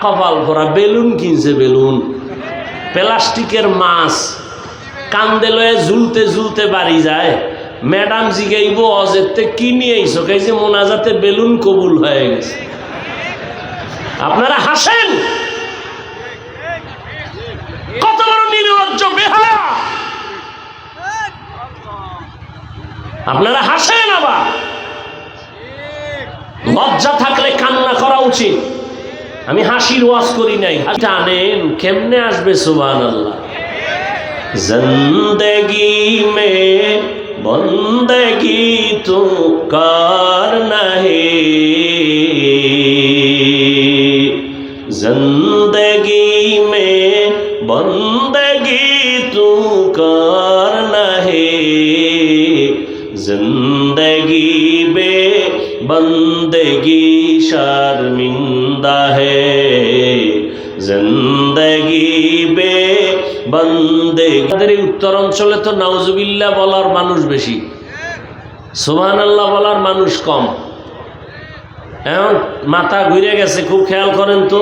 কপাল ভরা বেলুন কিনছে বেলুন। প্লাস্টিকের মাছ। কান্দে লয়ে ঝুলতে ঝুলতে বাড়ি যায়। ম্যাডাম জিগাইব অজেতে কি নিয়ে আইসো? যে মোনাজাতে বেলুন কবুল হয়ে গেছে। আপনারা হাসেন? কত বড় নির্লজ্জ বেহায়া! আপনারা হাসেন আবার? লজ্জা থাকলে কান্না করা উচিত। আমি হাসির ওয়াজ করি নাই। জানেন কেমনে আসবে সুবান আল্লাহ জিন্দগি মে বন্দগি তু কার নাহি? জিন্দগি মে বন্দগি शर्मिंदा है जिंदगी বে বন্দেগি আমাদের এই উত্তর অঞ্চলে তো নাউজুবিল্লাহ বলার মানুষ বেশি সুবহান আল্লাহ বলার মানুষ কম এখন মাথা ঘুরে গেছে খুব খেয়াল করেন তো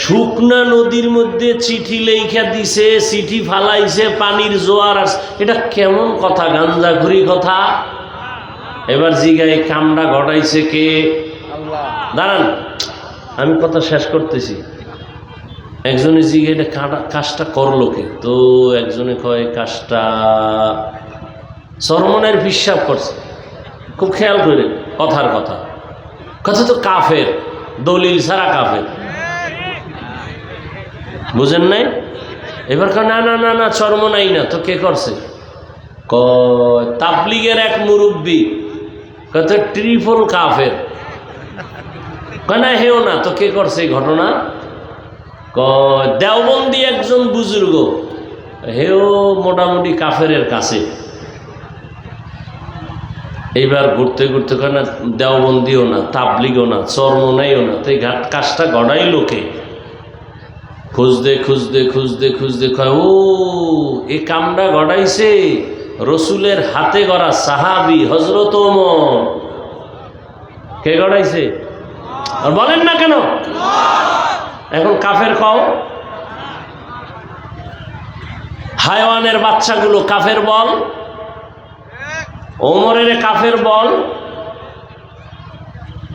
শুকনা নদীর মধ্যে চিঠি লেখা দিছে চিঠি ফালাইছে পানির জোয়ার আস এটা কেমন কথা গাঞ্জাঘুরি কথা এবার জিগায় কামটা ঘটাইছে কে দাঁড়ান, আমি কথা শেষ করতেছি। একজনে জিগে এটা কাজটা করল কে? তো একজনে কয়, কাজটা সরমনের হিসাব করছে। খুব খেয়াল করে, কথার কথা। কথা তো কাফের, দলিল ছাড়া কাফের। বুঝেন নাই? এবার কয়, না না না না, চর্ম নাই না। তো কে করছে? কয়, তাবলিগের এক মুরব্বী। কত ট্রিপল কাফের। না হেও না, তো কে করছে এই ঘটনা? দেওবন্দি একজন বুজুর্গ, হেও মোটামুটি কাফেরের কাছে। এইবার ঘুরতে ঘুরতে কয় না, দেওবন্দিও না, তাবলিগও না চর্ম নাইও না, তো এই ঘাট, কাজটা গড়াই লোকে খুঁজতে খুঁজতে খুঁজতে খুঁজতে কয়, ও, এ কামটা গড়াইছে রসুলের হাতে গড়া সাহাবি হজরত কে গড়াইছে? আর বলেন না কেন? এখন কাফের কও। হায়ওয়ানের বাচ্চাগুলো কাফের বল, ওমরের কাফের বল,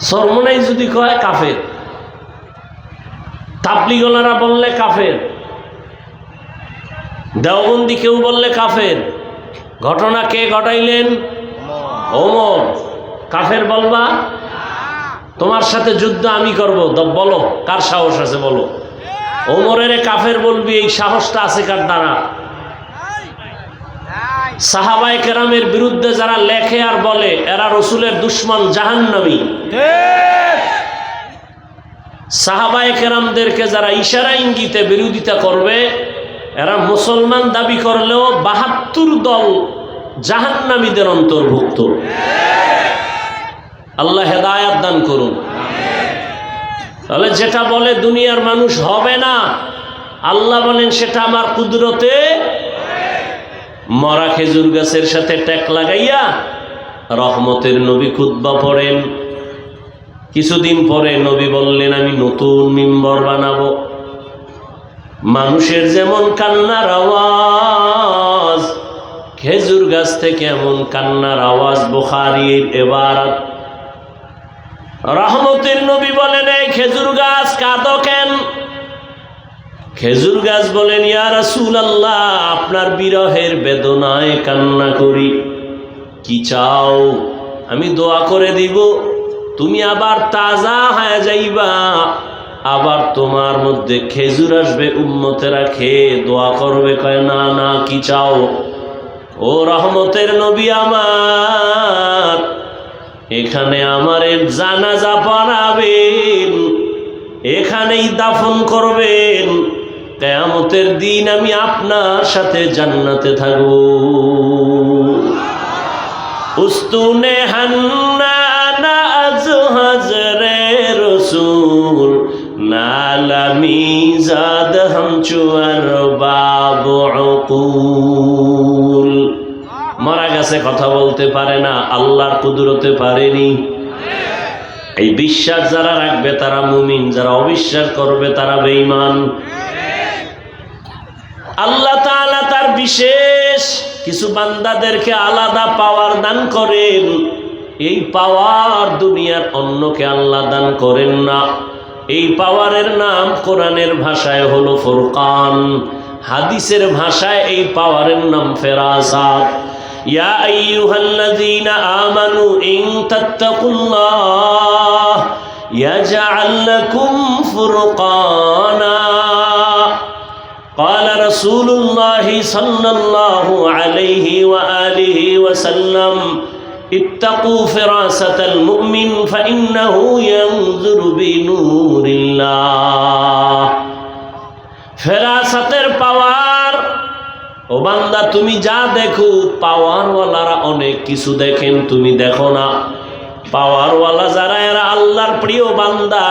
সরমনাই যদি কয় কাফের। তাবলিগলারা বললে কাফের। দেওবন্দি কেউ বললে কাফের। ঘটনা কে ঘটাইলেন? ওমর। কাফের বলবা? তোমার সাথে যুদ্ধ আমি করব। বলো, কার সাহস আছে বলো? ওমরের কাফের বলবি, এই সাহসটা আছে কার দ্বারা? সাহাবাই কেরামের বিরুদ্ধে যারা লেখে আর বলে, এরা রসুলের দুশ্মন জাহান্নামী। সাহাবায় কেরামদেরকে যারা ইশারা ইঙ্গিতে বিরোধিতা করবে, এরা মুসলমান দাবি করলেও বাহাত্তর দল জাহান্নামীদের অন্তর্ভুক্ত। আল্লাহ হেদায়াত দান করুন। তাহলে যেটা বলে দুনিয়ার মানুষ হবে না আল্লাহ বলেন সেটা আমার কুদরতে মরা খেজুর গাছের সাথে ট্যাক লাগাইয়া রহমতের নবী খুদ্া পড়েন। কিছুদিন পরে নবী বললেন আমি নতুন মিম্বর বানাবো। মানুষের যেমন কান্নার আওয়াজ খেজুর গাছ থেকে এমন কান্নার আওয়াজ বোখারির এবার রহমতের নবী বলেন, এই খেজুর গাছ কাঁদো কেন? খেজুর গাছ বলেন, ইয়া রাসূল আল্লাহ আপনার বিরহের বেদনায় কান্না করি। কি চাও? আমি দোয়া করে দিব। তুমি আবার তাজা হয়ে যাইবা। আবার তোমার মধ্যে খেজুর আসবে, উম্মতেরা খেয়ে দোয়া করবে, কয়, না না, কি চাও? ও রহমতের নবী আমার এখানে আমার জানাজা পড়াবেন এখানেই দাফন করবেন। কেয়ামতের দিন আমি আপনার সাথে জান্নাতে থাকব। উস্তুনে হান্না হাজরে রসুল নালামি জাদ হাম চুয়ার বাবু অকুল মারা গেছে কথা বলতে পারে না, আল্লাহর কুদরতে পারেনি। এই বিশ্বাস যারা রাখবে তারা মুমিন, যারা অবিশ্বাস করবে তারা বেঈমান। আল্লাহ তাআলা তার বিশেষ কিছু বান্দাদেরকে আলাদা পাওয়ার দান করেন। এই পাওয়ার দুনিয়ার অন্যকে আল্লাহ দান করেন না। এই পাওয়ারের নাম কোরআনের ভাষায় হলো ফুরকান। হাদিসের ভাষায় এই পাওয়ারের নাম ফেরাসাত ইয়া আইয়ুহাল্লাযীনা আমানু ইন তাত্তাকুল্লাহ ইয়াজআল লাকুম ফুরকানা قال رسول الله صلى الله عليه وآله وسلم اتقوا فراسة المؤمن فإنه ينظر بنور الله ফেরাসাতের পাওয়ার ও বান্দা, তুমি যা দেখো, পাওয়ারওয়ালারা অনেক কিছু দেখেন, তুমি দেখো না। পাওয়ারওয়ালা যারা, এরা আল্লাহর প্রিয় বান্দা।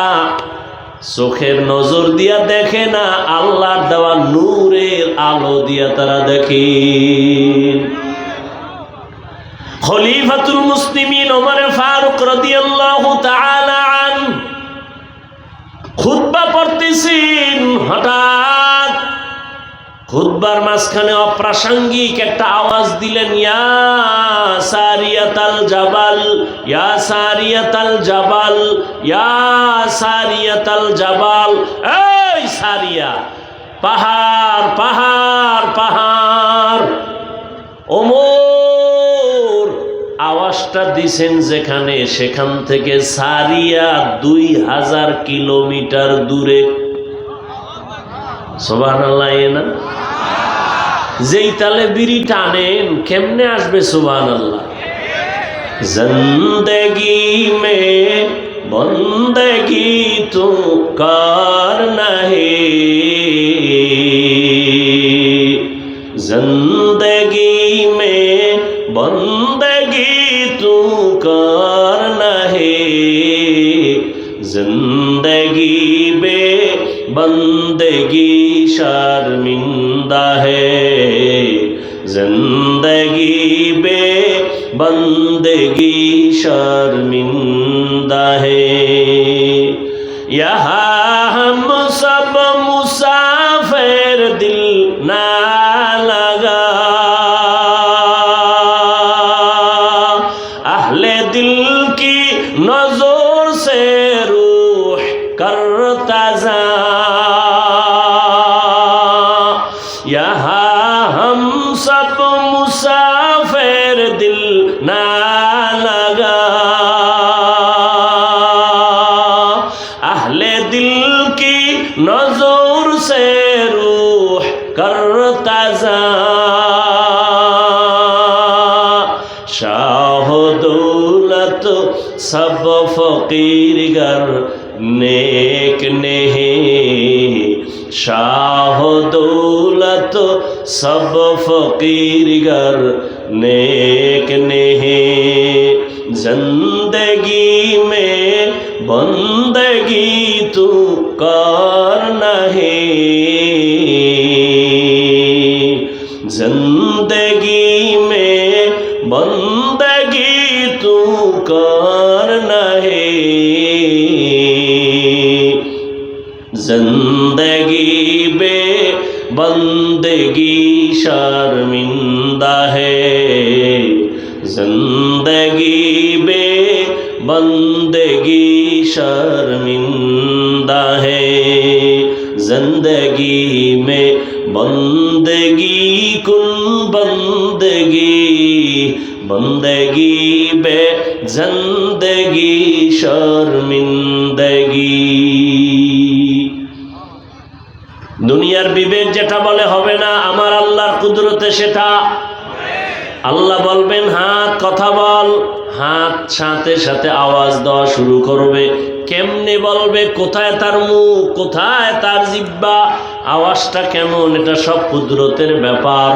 চোখের নজর দিয়া দেখে না, আল্লাহর দেওয়া নূরের আলো দিয়া তারা দেখে খলিফাতুল মুসলিমিন খুতবার মাঝখানে অপ্রাসঙ্গিক একটা আওয়াজ দিলেন, ইয়া সারিয়াতাল জাবাল, ইয়া সারিয়াতাল জাবাল, ইয়া সারিয়াতাল জাবাল, এই সারিয়া, পাহাড় পাহাড় পাহাড়, ওমর, আওয়াজটা দিছেন যেখানে, সেখান থেকে সারিয়া দুই হাজার কিলোমিটার দূরে সোবান আল্লাহ না? যেই তালে বিড়ি টানেন, কেমনে আসবে সোবান আল্লাহ জিন্দগি মে বন্দেগি তো কার নাহি? জিন্দগি মে বন্দেগি তো কার নাহি? জিন্দগি বে বন্দগি शर्मिंदा है। ज़िंदगी बे बंदगी शर्मिंदा है। यहाँ हम सब मुसाफिर दिल ना নেক নেহে শাহ দৌলত সব ফকিরগর নেক নেহে। জিন্দগি মে বন্দ जिंदगी बे बंदगी शर्मिंदा কোথায় তার মুখ? কোথায় তার জিব্বা? আওয়াজটা কেমন? এটা সব কুদরতের ব্যাপার।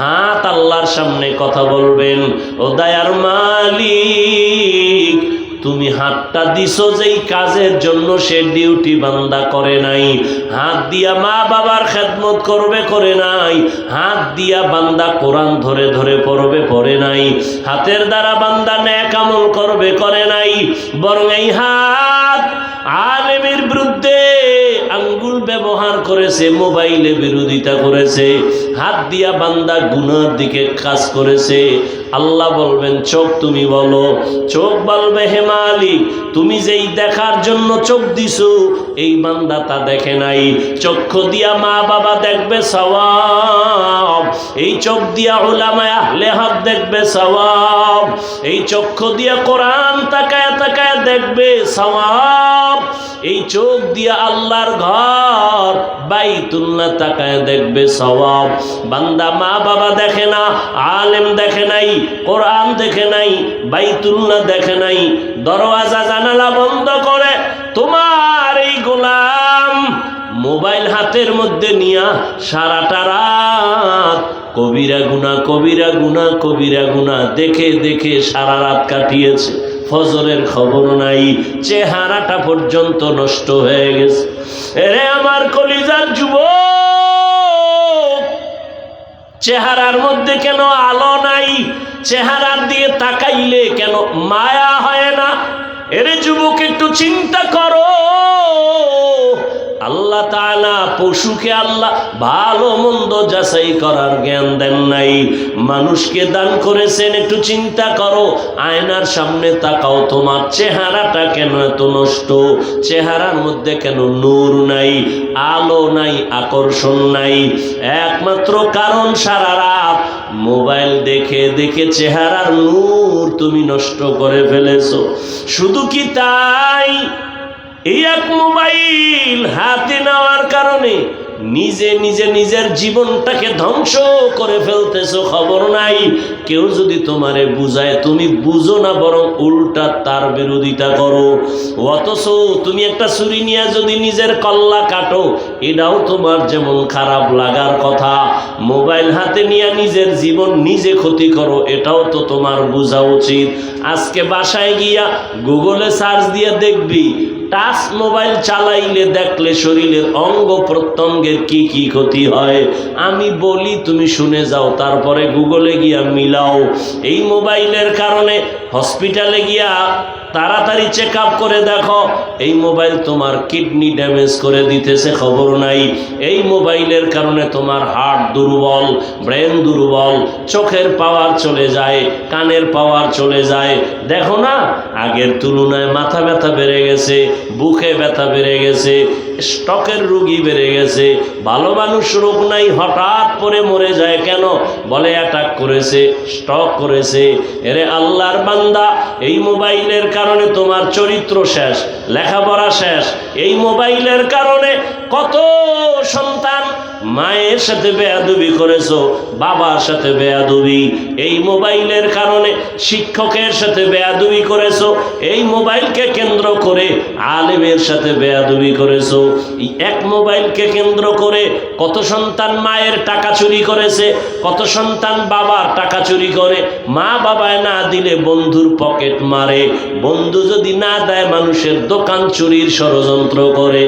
হাত আল্লাহর সামনে কথা বলবেন। ও দায়ার মালিক, তুমি হাতটা দিছো যেই কাজের জন্য সে ডিউটি বান্দা করে নাই। হাত দিয়া মা বাবার খেদমত করবে, করে নাই। হাত দিয়া বান্দা কোরআন ধরে ধরে পড়বে, পড়ে নাই। হাতের দ্বারা বান্দা ন্যাক আমল করবে, করে নাই। বরং এই হাত আলেমের বিরুদ্ধে আঙ্গুল ব্যবহার করেছে, মোবাইলে বিরোধিতা করেছে, হাত দিয়া বান্দা গুনার দিকে কাজ করেছে আল্লাহ বলবেন, চোখ তুমি বলো। চোখ বলবে, হে মালিক, তুমি যেই দেখার জন্য চোখ দিছো, এই বান্দা তা দেখে নাই। চক্ষু দিয়া মা বাবা দেখবে সওয়াব, এই চোখ দিয়া ওলামায় আহলে হাত দেখবে সওয়াব, এই চক্ষু দিয়া কোরআন তাকায় তাকায় দেখবে সওয়াব, এই চোখ দিয়া আল্লাহর ঘর বাই বাইতুল্লাহ তাকায় দেখবে সওয়াব। বান্দা মা বাবা দেখে না, আলেম দেখে নাই কোরআন দেখে নাই, বাইতুল্লাহ দেখে নাই, দরওয়াজা, জানালা বন্ধ করে তোমার এই গোলাম মোবাইল হাতের মধ্যে নিয়া সারাটা রাত কবিরা গুনা কবিরা গুনা কবিরা গুনা দেখে দেখে সারা রাত কাটিয়েছে। ফজরের খবর নাই, চেহারাটা পর্যন্ত নষ্ট হয়ে গেছে। এরে আমার কলিজার যুবক! চেহারার মধ্যে কেন আলো নাই? চেহারার দিয়ে তাকাইলে কেন মায়া হয় না? এরে যুবক, একটু চিন্তা করো। আল্লাহ তাআলা পশুকে আল্লাহ ভালো মন্দ যাচাই করার জ্ঞান দেন নাই। মানুষকে দান করেছেন, একটু চিন্তা করো, আয়নার সামনে তাকাও, তোমার চেহারাটা কেন এত নষ্ট? চেহারার মধ্যে কেন নূর নাই, আলো নাই, আকর্ষণ নাই? একমাত্র কারণ সারা রাত মোবাইল দেখে দেখে চেহারার নূর তুমি নষ্ট করে ফেলেছো। শুধু কি তাই? এই এক মোবাইল হাতে নেওয়ার কারণে নিজে নিজে নিজের জীবনটাকে ধ্বংস করে ফেলতেছো, খবর নাই। কেউ যদি তোমারে বুঝায়, তুমি বুঝো না, বরং উল্টা তার বিরোধিতা করো। অথচ তুমি একটা ছুরি নিয়ে যদি নিজের কল্লা কাটো, এটাও তোমার যেমন খারাপ লাগার কথা। মোবাইল হাতে নিয়ে নিজের জীবন নিজে ক্ষতি করো, এটাও তো তোমার বোঝা উচিত। আজকে বাসায় গিয়া গুগলে সার্চ দিয়ে দেখবি টাচ মোবাইল চালাইলে দেখলে শরীরের অঙ্গ প্রত্যঙ্গের কি কি ক্ষতি হয়? আমি বলি, তুমি শুনে যাও, তারপরে গুগলে গিয়া মিলাও। এই মোবাইলের কারণে হসপিটালে গিয়া তাড়াতাড়ি চেক আপ করে দেখো। এই মোবাইল তোমার কিডনি ড্যামেজ করে দিতেছে খবর নাই। এই মোবাইলের কারণে তোমার হার্ট দুর্বল ব্রেন দুর্বল, চোখের পাওয়ার চলে যায়, কানের পাওয়ার চলে যায়। দেখো না, আগের তুলনায় মাথা ব্যথা বেড়ে গেছে, বুকে ব্যথা বেড়ে গেছে। স্টকের রুগী বেড়ে গেছে। ভালো মানুষ রোগ নাই, হঠাৎ করে মরে যায় কেন? বলে অ্যাটাক করেছে স্টক করেছে। এরে আল্লাহর বান্দা, এই মোবাইলের কারণে তোমার চরিত্র শেষ, লেখাপড়া শেষ। এই মোবাইলের কারণে কত সন্তান মায়ের সাথে বেয়াদুবি করেছ, বাবার সাথে বেয়াদুবি। এই মোবাইলের কারণে শিক্ষকের সাথে বেয়াদুবি করেছ, এই মোবাইলকে কেন্দ্র করে আলেমের সাথে বেয়াদুবি করেছ। এই এক মোবাইলকে কেন্দ্র করে কত সন্তান মায়ের টাকা চুরি করেছে, কত সন্তান বাবার টাকা চুরি করে। মা বাবায় না দিলে বন্ধুর পকেট মারে, বন্ধু যদি না দেয় মানুষের দোকান চুরির ষড়যন্ত্র করে।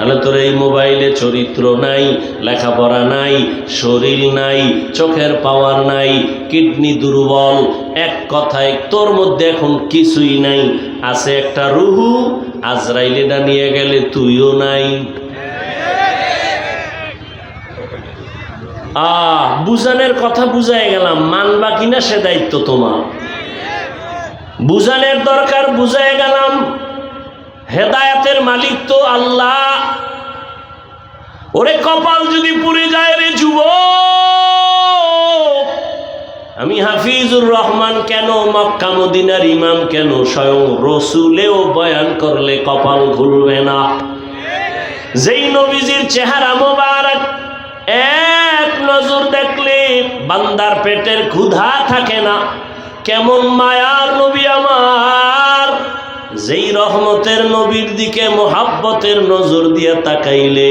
তাহলে তোর এই মোবাইলে চরিত্র নাই, লেখাপড়া নাই, শরীর নাই, চোখের পাওয়ার নাই, কিডনি দুর্বল, এক কথায় তোর মধ্যে এখন কিছুই নাই। আছে একটা রুহু আজরাইলেটা নিয়ে গেলে তুইও নাই। আহ, বুঝানের কথা বুঝাই গেলাম, মানবা কিনা সে দায়িত্ব তোমার। বুঝানের দরকার বুঝাই গেলাম হেদায়াতের মালিক তো আল্লাহ। ওরে কপাল যদি পুড়ে যায় রে যুব আমি হাফিজুর রহমান কেন, মক্কা মদিনার ইমাম কেন, স্বয়ং রসুলেও বয়ান করলে কপাল ঘুরবে না। যেই নবীজির চেহারা মোবারক, এক নজর দেখলে বান্দার পেটের ক্ষুধা থাকে না। কেমন মায়ার নবী আমার। যেই রহমতের নবীর দিকে মোহাব্বতের নজর দিয়ে তাকাইলে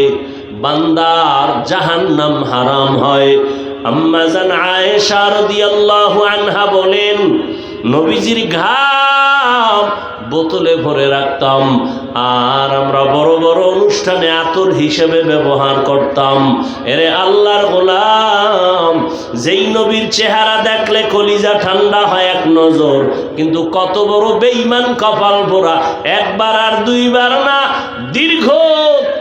বান্দার জাহান নাম হারাম হয়। আম্মাজান আয়েশা রাদিয়াল্লাহু আনহা বলেন, নবীজির ঘাম বোতলে ভরে রাখতাম। আর আমরা বড় বড় অনুষ্ঠানে আতর হিসেবে ব্যবহার করতাম। এরে আল্লাহর গোলাম, যেই নবীর চেহারা দেখলে কলিজা ঠান্ডা হয় এক নজর, কিন্তু কত বড় বেইমান কপাল ভরা, একবার আর দুইবার না, দীর্ঘ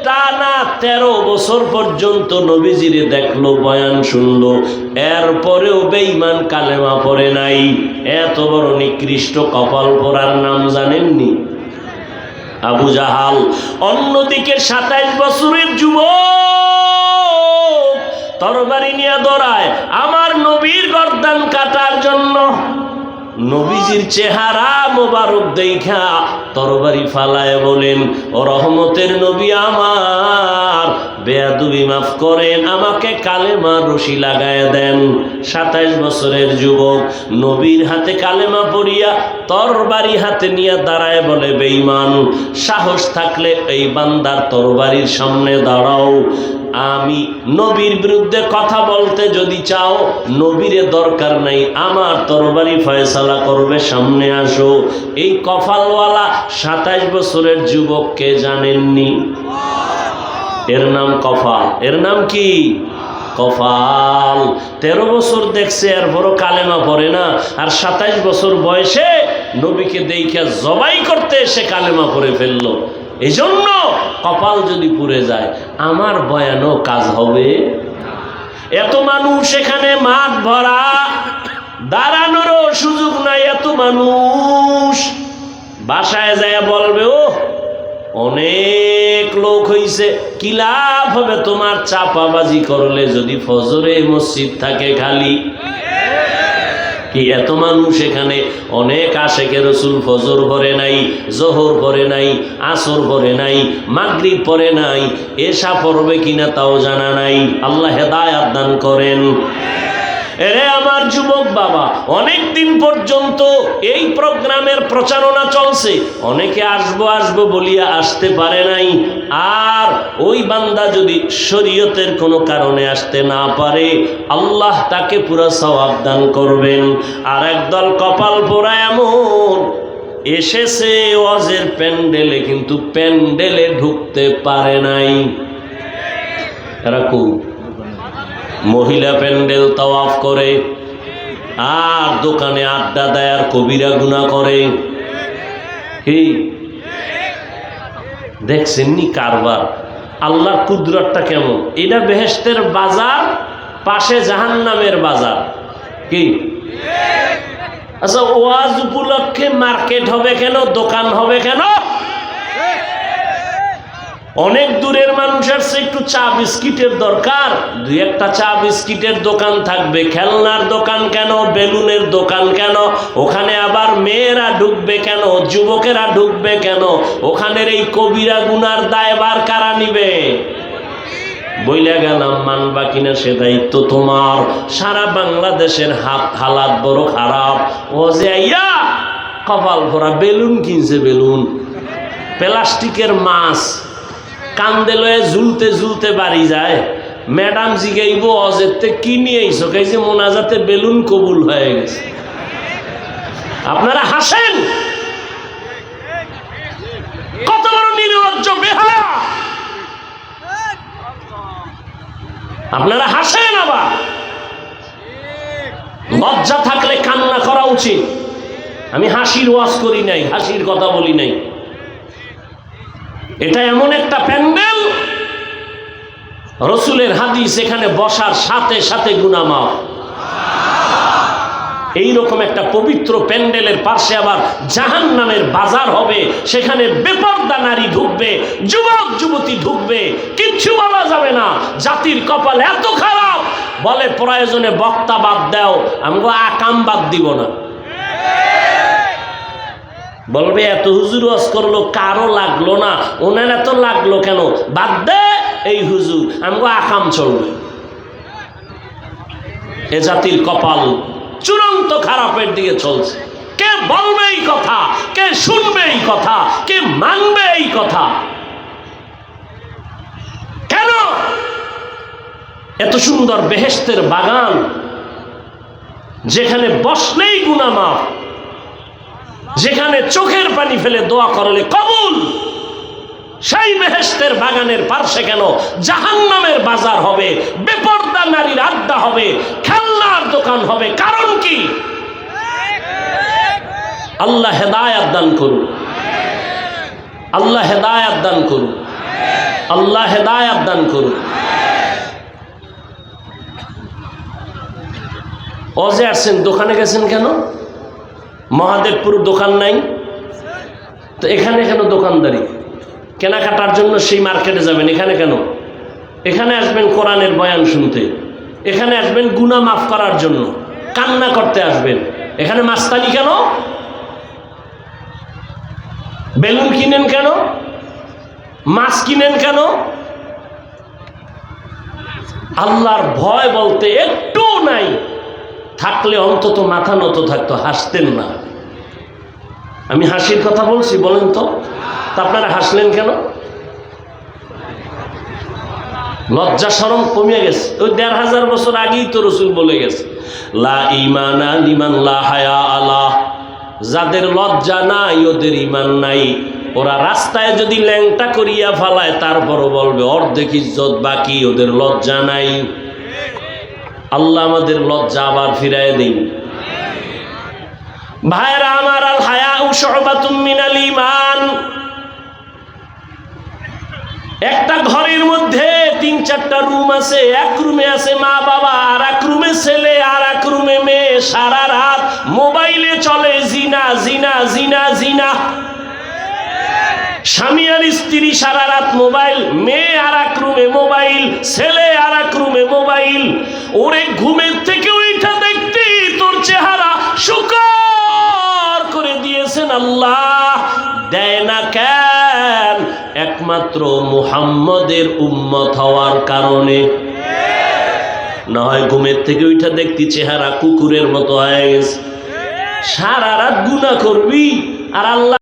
টানা তেরো বছর পর্যন্ত নবীজিরে দেখল, বয়ান শুনলো। এরপরেও বেইমান কালেমা পড়ে নাই। এত বড় নিকৃষ্ট কপাল পরার নাম জানেননি আবু জাহাল, অন্যদিকে সাতাইশ বছরের যুবক, তরবারি নিয়ে দৌড়ায়, আমার নবীর গর্দান কাটার জন্য। নবীজির চেহারা মোবারক দেখা তরবারি ফালায় বলেন, ও রহমতের নবী আমার, বেয়াদুবি মাফ করেন, আমাকে কালেমা রশি লাগায় দেন। সাতাইশ বছরের যুবক নবীর হাতে কালেমা পড়িয়া তরবারি হাতে নিয়ে দাঁড়ায় বলে, বেঈমান, সাহস থাকলে এই বান্দার তরবারির সামনে দাঁড়াও। আমি নবীর বিরুদ্ধে কথা বলতে যদি চাও, নবীরে দরকার নাই। আমার তরবারি ফয়সালা করবে, সামনে আসো। এই কফালওয়ালা সাতাইশ বছরের যুবককে জানেননি? এর নাম কফাল এর নাম কি? কফাল তেরো বছর দেখছে আর বড় কালেমা পড়ে না। আর সাতাইশ বছর বয়সে নবীকে দেইখা জবাই করতে এসে কালেমা পড়ে ফেলল। এই জন্য কপাল যদি পুড়ে যায়, আমার বয়ানও কাজ হবে। এত মানুষ এখানে মাঠ ভরা, দাঁড়ানোরও সুযোগ নাই এত মানুষ। বাসায় যায় বলবে ও অনেক লোক হইছে, কি লাভ হবে তোমার চাপাবাজি করলে যদি ফজরে মসজিদ থাকে খালি? কি এত মানুষ এখানে? অনেক আশেখে রসুল ফজর ভরে নাই, জহর ভরে নাই, আসর ভরে নাই, মাগরিব পরে নাই এসা পড়বে কিনা তাও জানা নাই। আল্লাহ হেদায়াত দান করেন। এরে আমার যুবক বাবা অনেক দিন পর্যন্ত এই প্রোগ্রামের প্রচারণা চলছে। অনেকে আসব আসব বলিয়া আসতে পারে নাই। আর ওই বান্দা যদি শরীয়তের কোনো কারণে আসতে না পারে, আল্লাহ তাকে পুরো সওয়াব দান করবেন। আর একদল কপাল পোড়া এমন, এসেছে ওয়াজের প্যান্ডেলে, কিন্তু প্যান্ডেলে ঢুকতে পারে নাই। এরা মহিলা প্যান্ডেল তাওয়াফ করে, আর দোকানে আড্ডা দেয় আর কবিরা গুণা করে। কি? দেখছেননি কারবার? আল্লাহর কুদরতটা কেমন? এটা বেহেস্তের বাজার, পাশে জাহান্নামের বাজার। কি? আচ্ছা ওয়াজ উপলক্ষে মার্কেট হবে কেন? দোকান হবে কেন? অনেক দূরের মানুষের আসছে একটু চা বিস্কিটের দরকার। দুই একটা চা বিস্কিটের দোকান থাকবে। খেলনার দোকান কেন? বেলুনের দোকান কেন? ওখানে আবার মেয়েরা ঢুকবে কেন? যুবকেরা ঢুকবে কেন? ওখানের এই কবিরা গুনার দায়বার কারা নিবে? বইলে গেলাম, মানবা কিনা সে দায়িত্ব তোমার। সারা বাংলাদেশের হাত, হালাত বড় খারাপ। ও যে আইয়া কপাল ভরা বেলুন কিনছে বেলুন। প্লাস্টিকের মাছ। কান্দে লয়ে ঝুলতে ঝুলতে বাড়ি যায়। ম্যাডাম জিগাইব অজেতে কি নিয়ে কে যে মোনাজাতে বেলুন কবুল হয়ে গেছে। আপনারা হাসেন? কত বড় নির্লজ্জ আপনারা হাসেন আবার? লজ্জা থাকলে কান্না করা উচিত। আমি হাসির ওয়াজ করি নাই, হাসির কথা বলি নাই। এটা এমন একটা প্যান্ডেল, রসুলের হাদিস এখানে বসার সাথে সাথে গুনামাফ এইরকম একটা পবিত্র প্যান্ডেলের পাশে আবার জাহান নামের বাজার হবে, সেখানে বেপর্দা নারী ঢুকবে, যুবক, যুবতী ঢুকবে, কিচ্ছু বলা যাবে না, জাতির কপাল এত খারাপ। বলে প্রয়োজনে বক্তা বাদ দাও, আমগো আকাম বাদ দিব না। বলবে এত হুজুর ওয়াজ করল, কারও লাগল না? ওনার এত লাগল কেন? বাদ দে এই হুজুর, আমগো আকাম চলবে। এ জাতির কপাল চূড়ান্ত খারাপের দিকে চলছে। কে বলবে এই কথা? কে শুনবে এই কথা? কে মানবে এই কথা? কেন? এত সুন্দর বেহেস্তের বাগান, যেখানে বসলেই গুনামাফ যেখানে চোখের পানি ফেলে দোয়া করলে কবুল। সেই বেহেস্তের বাগানের পার্শ্বে কেন জাহান্নামের বাজার হবে, বেপর্দা নারীর আড্ডা হবে, খেলনার দোকান হবে, কারণ কি? আল্লাহ হেদায়াত দান করুন। আল্লাহ হেদায়াত দান করুন। আল্লাহ হেদায়াত দান করুন। অজে আসছেন, দোকানে গেছেন কেন? মহাদেবপুর দোকান নাই। তো এখানে কেন দোকানদারি? কেনাকাটার জন্য সেই মার্কেটে যাবেন, এখানে কেন? এখানে আসবেন কোরআনের বয়ান শুনতে। এখানে আসবেন গুনা মাফ করার জন্য। কান্না করতে আসবেন। এখানে মাস্তানি কেন? বেলুন কিনেন কেন? মাছ কিনেন কেন? আল্লাহর ভয় বলতে একটু নাই। থাকলে অন্তত মাথা নত থাকতো, হাসতেন না। আমি হাসির কথা বলছি, বলেন তো। আপনারা হাসলেন কেন? লজ্জা সরম কমিয়ে গেছে। ওই দেড় হাজার বছর আগেই তো রসুল বলে গেছে, লা লা হায়া যাদের লজ্জা নাই, ওদের ইমান নাই। ওরা রাস্তায় যদি ল্যাংটা করিয়া ফালায়, তারপরও বলবে, অর্ধেক ইজ্জত বাকি, ওদের লজ্জা নাই। আল্লাহ আমাদের লজ্জা আবার ফিরায় দিন। ভাইরা আমার আল হায়া মিনাল ইমান একটা ঘরের মধ্যে তিন চারটা রুম আছে, এক রুমে আছে মা বাবা, আর এক রুমে ছেলে, আর এক রুমে মেয়ে। সারা রাত মোবাইলে চলে জিনা জিনা জিনা জিনা। স্বামী আর স্ত্রী সারা রাত মোবাইল, মেয়ে আর এক রুমে মোবাইল, ছেলে আর এক রুমে মোবাইল। ওরে ঘুমের থেকে ওইটা দেখতে তোর চেহারা শুকর করে দিয়েছেন আল্লাহ। দেয় না কেন? একমাত্র মুহাম্মদের উম্মত হওয়ার কারণে। না হয় ঘুমের থেকে ওইটা দেখতে চেহারা কুকুরের মতো হয়ে গেছে। সারা রাত গুণা করবি আর আল্লাহ